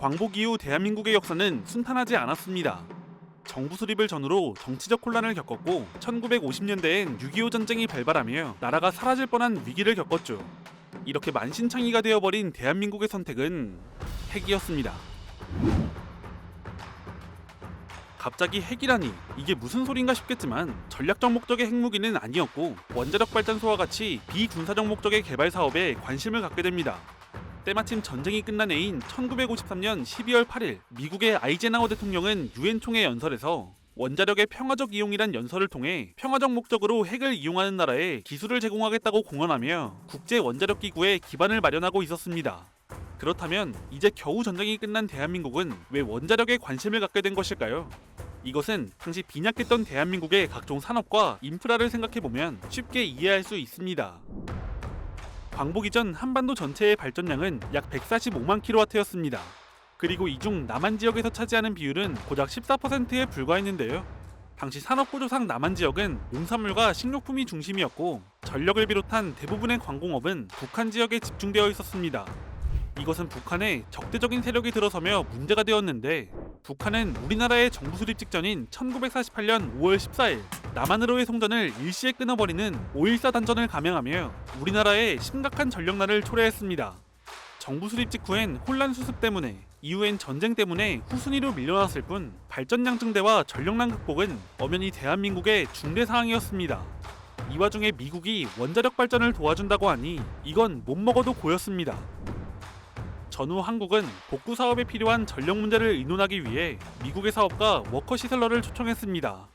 광복 이후 대한민국의 역사는 순탄하지 않았습니다. 정부 수립을 전후로 정치적 혼란을 겪었고 1950년대엔 6.25 전쟁이 발발하며 나라가 사라질 뻔한 위기를 겪었죠. 이렇게 만신창이가 되어버린 대한민국의 선택은 핵이었습니다. 갑자기 핵이라니 이게 무슨 소린가 싶겠지만 전략적 목적의 핵무기는 아니었고 원자력 발전소와 같이 비군사적 목적의 개발 사업에 관심을 갖게 됩니다. 때마침 전쟁이 끝난 해인 1953년 12월 8일 미국의 아이젠하워 대통령은 유엔 총회 연설에서 원자력의 평화적 이용이란 연설을 통해 평화적 목적으로 핵을 이용하는 나라에 기술을 제공하겠다고 공언하며 국제 원자력 기구에 기반을 마련하고 있었습니다. 그렇다면 이제 겨우 전쟁이 끝난 대한민국은 왜 원자력에 관심을 갖게 된 것일까요? 이것은 당시 빈약했던 대한민국의 각종 산업과 인프라를 생각해보면 쉽게 이해할 수 있습니다. 광복 이전 한반도 전체의 발전량은 약 145만 킬로와트였습니다. 그리고 이 중 남한 지역에서 차지하는 비율은 고작 14%에 불과했는데요. 당시 산업구조상 남한 지역은 농산물과 식료품이 중심이었고 전력을 비롯한 대부분의 관공업은 북한 지역에 집중되어 있었습니다. 이것은 북한에 적대적인 세력이 들어서며 문제가 되었는데 북한은 우리나라의 정부 수립 직전인 1948년 5월 14일 남한으로의 송전을 일시에 끊어버리는 5.14 단전을 감행하며 우리나라에 심각한 전력난을 초래했습니다. 정부 수립 직후엔 혼란 수습 때문에 이후엔 전쟁 때문에 후순위로 밀려났을 뿐 발전량 증대와 전력난 극복은 엄연히 대한민국의 중대 사항이었습니다. 이 와중에 미국이 원자력 발전을 도와준다고 하니 이건 못 먹어도 고였습니다. 전후 한국은 복구 사업에 필요한 전력 문제를 의논하기 위해 미국의 사업가 워커 시설러를 초청했습니다.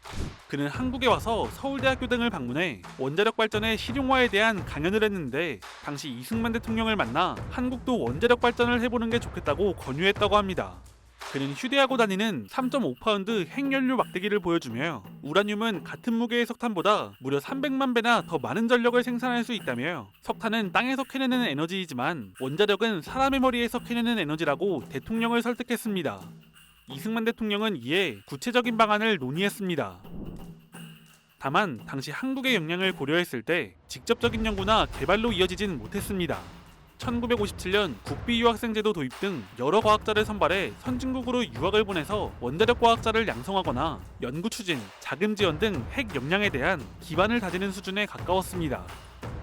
그는 한국에 와서 서울대학교 등을 방문해 원자력 발전의 실용화에 대한 강연을 했는데 당시 이승만 대통령을 만나 한국도 원자력 발전을 해보는 게 좋겠다고 권유했다고 합니다. 그는 휴대하고 다니는 3.5파운드 핵연료 막대기를 보여주며 우라늄은 같은 무게의 석탄보다 무려 300만 배나 더 많은 전력을 생산할 수 있다며 석탄은 땅에서 캐내는 에너지이지만 원자력은 사람의 머리에서 캐내는 에너지라고 대통령을 설득했습니다. 이승만 대통령은 이에 구체적인 방안을 논의했습니다. 다만 당시 한국의 역량을 고려했을 때 직접적인 연구나 개발로 이어지진 못했습니다. 1957년 국비 유학생제도 도입 등 여러 과학자를 선발해 선진국으로 유학을 보내서 원자력 과학자를 양성하거나 연구 추진, 자금 지원 등 핵 역량에 대한 기반을 다지는 수준에 가까웠습니다.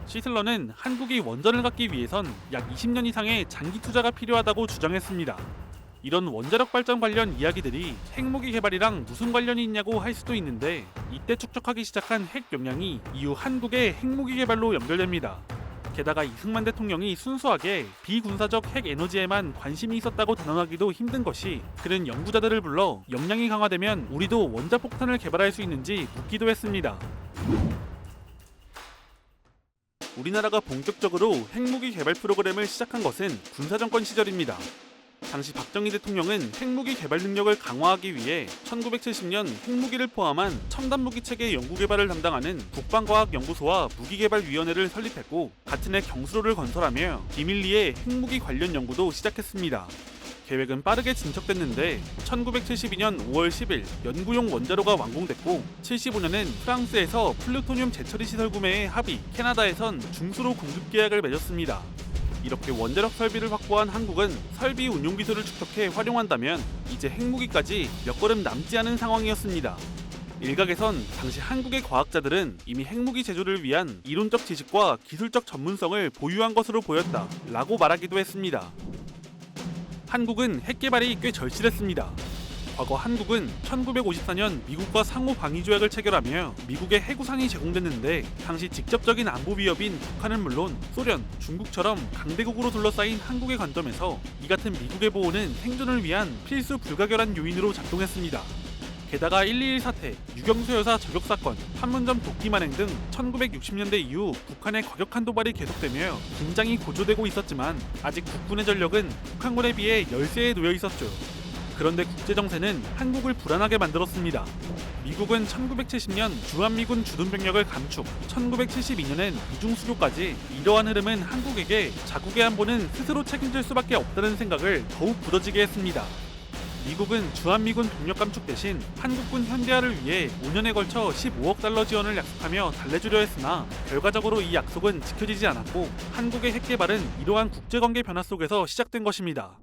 시슬러는 한국이 원전을 갖기 위해선 약 20년 이상의 장기 투자가 필요하다고 주장했습니다. 이런 원자력 발전 관련 이야기들이 핵무기 개발이랑 무슨 관련이 있냐고 할 수도 있는데 이때 축적하기 시작한 핵 역량이 이후 한국의 핵무기 개발로 연결됩니다. 게다가 이승만 대통령이 순수하게 비군사적 핵 에너지에만 관심이 있었다고 단언하기도 힘든 것이 그는 연구자들을 불러 역량이 강화되면 우리도 원자폭탄을 개발할 수 있는지 묻기도 했습니다. 우리나라가 본격적으로 핵무기 개발 프로그램을 시작한 것은 군사정권 시절입니다. 당시 박정희 대통령은 핵무기 개발 능력을 강화하기 위해 1970년 핵무기를 포함한 첨단 무기 체계 연구 개발을 담당하는 국방과학연구소와 무기개발위원회를 설립했고 같은 해 경수로를 건설하며 비밀리에 핵무기 관련 연구도 시작했습니다. 계획은 빠르게 진척됐는데 1972년 5월 10일 연구용 원자로가 완공됐고 75년엔 프랑스에서 플루토늄 재처리 시설 구매에 합의, 캐나다에선 중수로 공급 계약을 맺었습니다. 이렇게 원자력 설비를 확보한 한국은 설비 운용 기술을 축적해 활용한다면 이제 핵무기까지 몇 걸음 남지 않은 상황이었습니다. 일각에선 당시 한국의 과학자들은 이미 핵무기 제조를 위한 이론적 지식과 기술적 전문성을 보유한 것으로 보였다 라고 말하기도 했습니다. 한국은 핵 개발이 꽤 절실했습니다. 과거 한국은 1954년 미국과 상호 방위 조약을 체결하며 미국의 해구상이 제공됐는데 당시 직접적인 안보 위협인 북한은 물론 소련, 중국처럼 강대국으로 둘러싸인 한국의 관점에서 이 같은 미국의 보호는 생존을 위한 필수 불가결한 요인으로 작동했습니다. 게다가 121 사태, 유경수 여사 저격 사건, 판문점 도끼 만행 등 1960년대 이후 북한의 과격한 도발이 계속되며 긴장이 고조되고 있었지만 아직 국군의 전력은 북한군에 비해 열세에 놓여 있었죠. 그런데 국제 정세는 한국을 불안하게 만들었습니다. 미국은 1970년 주한미군 주둔 병력을 감축, 1972년엔 이중 수교까지 이러한 흐름은 한국에게 자국의 안보는 스스로 책임질 수밖에 없다는 생각을 더욱 굳어지게 했습니다. 미국은 주한미군 동력 감축 대신 한국군 현대화를 위해 5년에 걸쳐 15억 달러 지원을 약속하며 달래주려 했으나 결과적으로 이 약속은 지켜지지 않았고 한국의 핵 개발은 이러한 국제관계 변화 속에서 시작된 것입니다.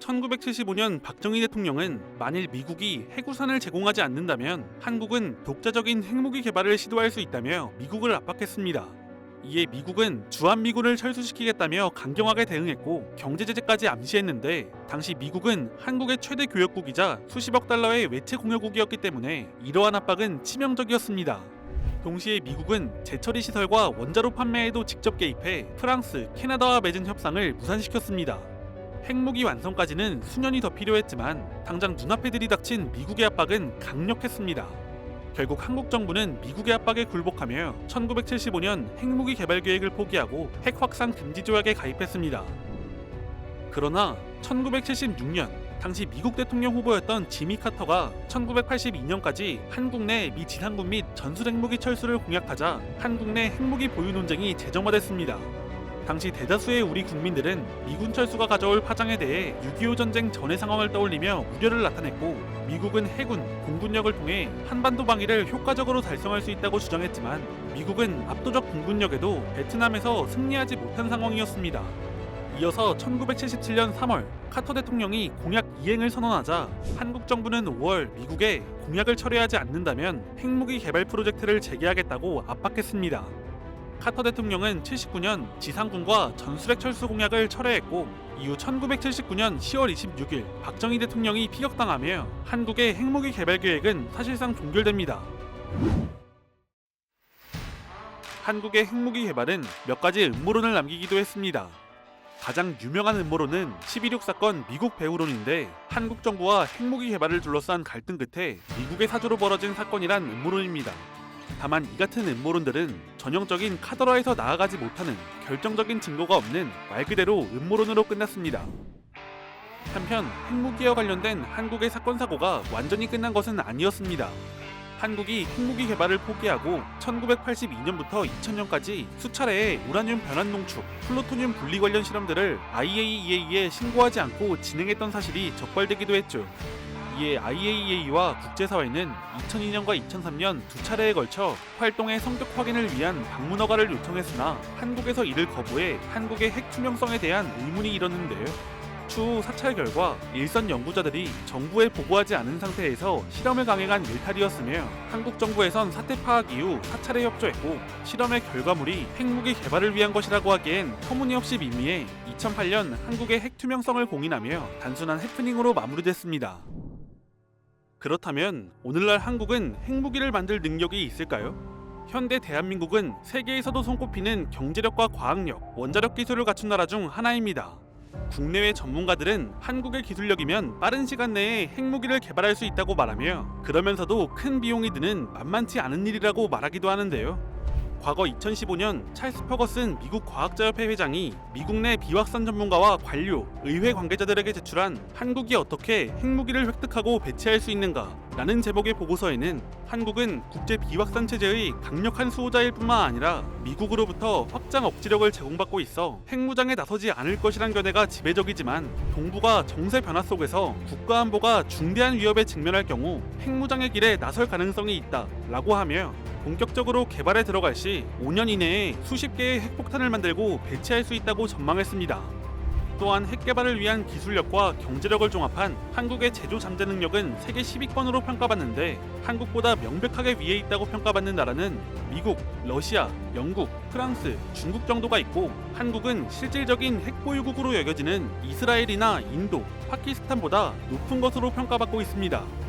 1975년 박정희 대통령은 만일 미국이 해구산을 제공하지 않는다면 한국은 독자적인 핵무기 개발을 시도할 수 있다며 미국을 압박했습니다. 이에 미국은 주한미군을 철수시키겠다며 강경하게 대응했고 경제 제재까지 암시했는데 당시 미국은 한국의 최대 교역국이자 수십억 달러의 외채 공여국이었기 때문에 이러한 압박은 치명적이었습니다. 동시에 미국은 재처리 시설과 원자로 판매에도 직접 개입해 프랑스, 캐나다와 맺은 협상을 무산시켰습니다. 핵무기 완성까지는 수년이 더 필요했지만 당장 눈앞에 들이닥친 미국의 압박은 강력했습니다. 결국 한국 정부는 미국의 압박에 굴복하며 1975년 핵무기 개발 계획을 포기하고 핵 확산 금지 조약에 가입했습니다. 그러나 1976년 당시 미국 대통령 후보였던 지미 카터가 1982년까지 한국 내 미 지상군 및 전술 핵무기 철수를 공약하자 한국 내 핵무기 보유 논쟁이 재점화됐습니다. 당시 대다수의 우리 국민들은 미군 철수가 가져올 파장에 대해 6.25 전쟁 전의 상황을 떠올리며 우려를 나타냈고 미국은 해군, 공군력을 통해 한반도 방위를 효과적으로 달성할 수 있다고 주장했지만 미국은 압도적 공군력에도 베트남에서 승리하지 못한 상황이었습니다. 이어서 1977년 3월 카터 대통령이 공약 이행을 선언하자 한국 정부는 5월 미국에 공약을 철회하지 않는다면 핵무기 개발 프로젝트를 재개하겠다고 압박했습니다. 카터 대통령은 79년 지상군과 전술핵 철수 공약을 철회했고 이후 1979년 10월 26일 박정희 대통령이 피격당하며 한국의 핵무기 개발 계획은 사실상 종결됩니다. 한국의 핵무기 개발은 몇 가지 음모론을 남기기도 했습니다. 가장 유명한 음모론은 11.6 사건 미국 배후론인데 한국 정부와 핵무기 개발을 둘러싼 갈등 끝에 미국의 사주로 벌어진 사건이란 음모론입니다. 다만 이 같은 음모론들은 전형적인 카더라에서 나아가지 못하는 결정적인 증거가 없는 말 그대로 음모론으로 끝났습니다. 한편 핵무기와 관련된 한국의 사건 사고가 완전히 끝난 것은 아니었습니다. 한국이 핵무기 개발을 포기하고 1982년부터 2000년까지 수차례의 우라늄 변환 농축, 플루토늄 분리 관련 실험들을 IAEA에 신고하지 않고 진행했던 사실이 적발되기도 했죠. 이에 IAEA와 국제사회는 2002년과 2003년 두 차례에 걸쳐 활동의 성격 확인을 위한 방문 허가를 요청했으나 한국에서 이를 거부해 한국의 핵 투명성에 대한 의문이 일었는데요. 추후 사찰 결과 일선 연구자들이 정부에 보고하지 않은 상태에서 실험을 강행한 일탈이었으며 한국 정부에선 사태 파악 이후 사찰에 협조했고 실험의 결과물이 핵무기 개발을 위한 것이라고 하기엔 터무니없이 미미해 2008년 한국의 핵 투명성을 공인하며 단순한 해프닝으로 마무리됐습니다. 그렇다면 오늘날 한국은 핵무기를 만들 능력이 있을까요? 현대 대한민국은 세계에서도 손꼽히는 경제력과 과학력, 원자력 기술을 갖춘 나라 중 하나입니다. 국내외 전문가들은 한국의 기술력이면 빠른 시간 내에 핵무기를 개발할 수 있다고 말하며 그러면서도 큰 비용이 드는 만만치 않은 일이라고 말하기도 하는데요. 과거 2015년 찰스 퍼거슨 미국 과학자협회 회장이 미국 내 비확산 전문가와 관료, 의회 관계자들에게 제출한 한국이 어떻게 핵무기를 획득하고 배치할 수 있는가 라는 제목의 보고서에는 한국은 국제 비확산 체제의 강력한 수호자일 뿐만 아니라 미국으로부터 확장 억지력을 제공받고 있어 핵무장에 나서지 않을 것이란 견해가 지배적이지만 동북아 정세 변화 속에서 국가 안보가 중대한 위협에 직면할 경우 핵무장의 길에 나설 가능성이 있다 라고 하며 본격적으로 개발에 들어갈 시 5년 이내에 수십 개의 핵폭탄을 만들고 배치할 수 있다고 전망했습니다. 또한 핵 개발을 위한 기술력과 경제력을 종합한 한국의 제조 잠재 능력은 세계 10위권으로 평가받는데 한국보다 명백하게 위에 있다고 평가받는 나라는 미국, 러시아, 영국, 프랑스, 중국 정도가 있고 한국은 실질적인 핵 보유국으로 여겨지는 이스라엘이나 인도, 파키스탄보다 높은 것으로 평가받고 있습니다.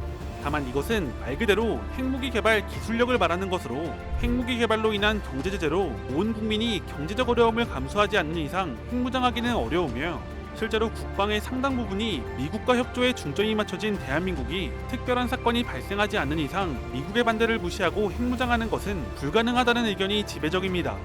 다만 이것은 말 그대로 핵무기 개발 기술력을 말하는 것으로 핵무기 개발로 인한 경제 제재로 온 국민이 경제적 어려움을 감수하지 않는 이상 핵무장하기는 어려우며 실제로 국방의 상당 부분이 미국과 협조에 중점이 맞춰진 대한민국이 특별한 사건이 발생하지 않는 이상 미국의 반대를 무시하고 핵무장하는 것은 불가능하다는 의견이 지배적입니다.